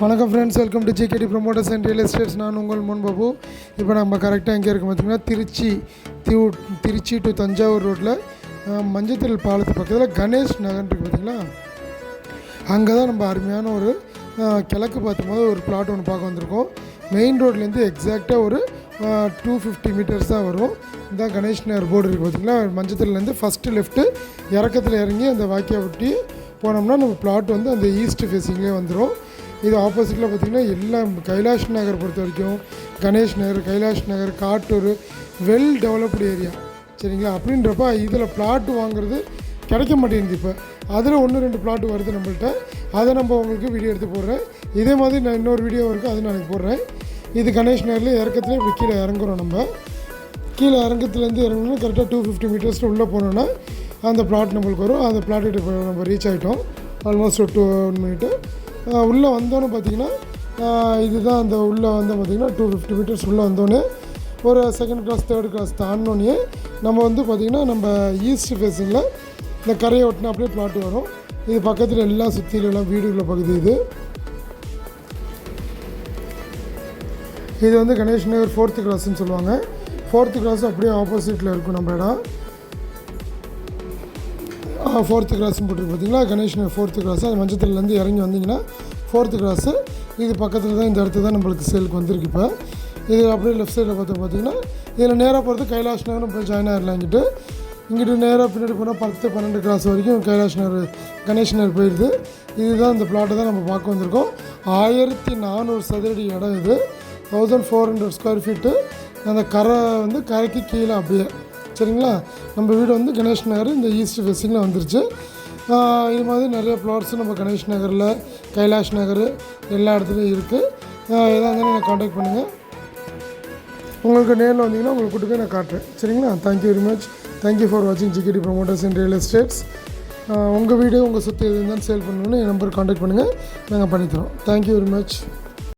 வணக்கம் friends welcome to GKD promoters and real estates நான் உங்கள் முன்பபு. இப்போ நம்ம கரெக்டாக எங்கே இருக்கோம். பார்த்தீங்கன்னா திருச்சி திரு திருச்சி டு தஞ்சாவூர் ரோட்டில் மஞ்சத்தில் பாலத்து பக்கத்தில் கணேஷ் நகர் இருக்குது பார்த்தீங்களா அங்கே தான் நம்ம அருமையான ஒரு கிழக்கு பார்த்தும்போது ஒரு பிளாட் ஒன்று பார்க்க வந்திருக்கோம். மெயின் ரோட்லேருந்து எக்ஸாக்டாக ஒரு டூ ஃபிஃப்டி மீட்டர்ஸ் தான் வரும். இந்த கணேஷ் நகர் போர்டு இருக்குது பார்த்தீங்களா மஞ்சத்திலேருந்து ஃபஸ்ட்டு லெஃப்ட்டு இறக்கத்தில் இறங்கி அந்த வாக்கியை ஒட்டி போனோம்னா நம்ம பிளாட் வந்து அந்த ஈஸ்ட் ஃபேஸிங்லேயே வந்துடும் இது ஆப்போசிட்டில் பார்த்திங்கன்னா எல்லாம் கைலாஷ் நகர் பொறுத்த வரைக்கும் Ganesh Nagar Kailash Nagar Kattur well developed area சரிங்களா? அப்படின்றப்ப இதில் பிளாட் வாங்குறது கிடைக்க மாட்டேங்குது இப்போ. அதில் ஒன்று ரெண்டு பிளாட் வருது நம்மள்கிட்ட அதை நம்ம உங்களுக்கு வீடியோ எடுத்து போடுறேன். இதே மாதிரி நான் இன்னொரு வீடியோ இருக்குது அது நான் போடுறேன். இது கணேஷ் நகரில் இறக்கத்துல இப்படி கீழே இறங்குறோம் நம்ம. கீழே இறங்கத்துலேருந்து இறங்கணும்னா கரெக்டாக டூ ஃபிஃப்டி மீட்டர்ஸில் உள்ளே போனோன்னா அந்த பிளாட் நம்மளுக்கு வரும். அந்த ப்ளாட்டு நம்ம ரீச் ஆகிட்டோம் ஆல்மோஸ்ட் ஒரு டூ ஒன் மினிட்டு உள்ளே வந்தோன்னே பார்த்தீங்கன்னா இதுதான் அந்த உள்ளே வந்து பார்த்திங்கன்னா டூ ஃபிஃப்டி மீட்டர்ஸ் உள்ளே வந்தோடனே ஒரு செகண்ட் கிளாஸ் தேர்ட் கிளாஸ் தாண்டினோடனே நம்ம வந்து பார்த்திங்கன்னா நம்ம ஈஸ்ட் ஃபேஸிங்கில் இந்த கரையை ஒட்டினா அப்படியே பிளாட் வரும். இது பக்கத்தில் எல்லாம் சுற்றிலும் எல்லாம் வீடுகளை பகுதி இது. இது வந்து கணேஷ் நகர் ஃபோர்த்து கிளாஸ்ன்னு சொல்லுவாங்க. ஃபோர்த்து கிளாஸும் அப்படியே ஆப்போசிட்டில் இருக்கும் நம்ம இடம். ஃபோர்த்து கிராஸ்னு போட்டுருக்கு. பார்த்தீங்களா? கணேஷ் ஃபோர்த்து கிராஸ் அது மஞ்சத்திலேருந்து இறங்கி வந்தீங்கன்னா ஃபோர்த்து கிராஸு இது பக்கத்தில் தான் இந்த இடத்து தான் நம்மளுக்கு சேலுக்கு வந்திருக்கு இப்போ. இது அப்படியே லெஃப்ட் சைடில் பார்த்து பார்த்தீங்கன்னா இதில் நேராக போகிறது கைலாஷ் நகரம் போய் ஜாயின் ஆகிடலாம் இங்கிட்டு இங்கிட்டு நேராக பின்னாடி போனால் பத்து பன்னெண்டு கிராஸ் வரைக்கும் கைலாஷ் நகர் கணேஷ் நகர் போயிடுது இதுதான் இந்த பிளாட்டை தான் நம்ம பார்க்க வந்திருக்கோம். ஆயிரத்தி நானூறு சதுரடி இடம் இது. Thousand four hundred square feet அந்த கரை வந்து கரைக்கு கீழே அப்படியே. சரிங்களா? நம்ம வீடு வந்து கணேஷ் நகர் இந்த ஈஸ்ட் ஃபேஸிங்கில் வந்துருச்சு. இது மாதிரி நிறைய ப்ளாட்ஸும் நம்ம கணேஷ் நகரில் கைலாஷ் நகர் எல்லா இடத்துலையும் இருக்குது எதாக இருந்தாலும் எனக்கு காண்டாக்ட் பண்ணுங்கள் உங்களுக்கு நேரில் வந்தீங்கன்னா உங்களுக்கு கூட்டு போய் நான் காட்டுறேன். சரிங்களா? Thank you very much thank you for வாட்சிங் GKD promoters in real estates உங்கள் வீடு உங்கள் சொத்து எது இருந்தாலும் சேல் பண்ணணும்னு என் நம்பர் காண்டாக்ட் பண்ணுங்கள் நாங்கள் பண்ணித்தரோம். Thank you very much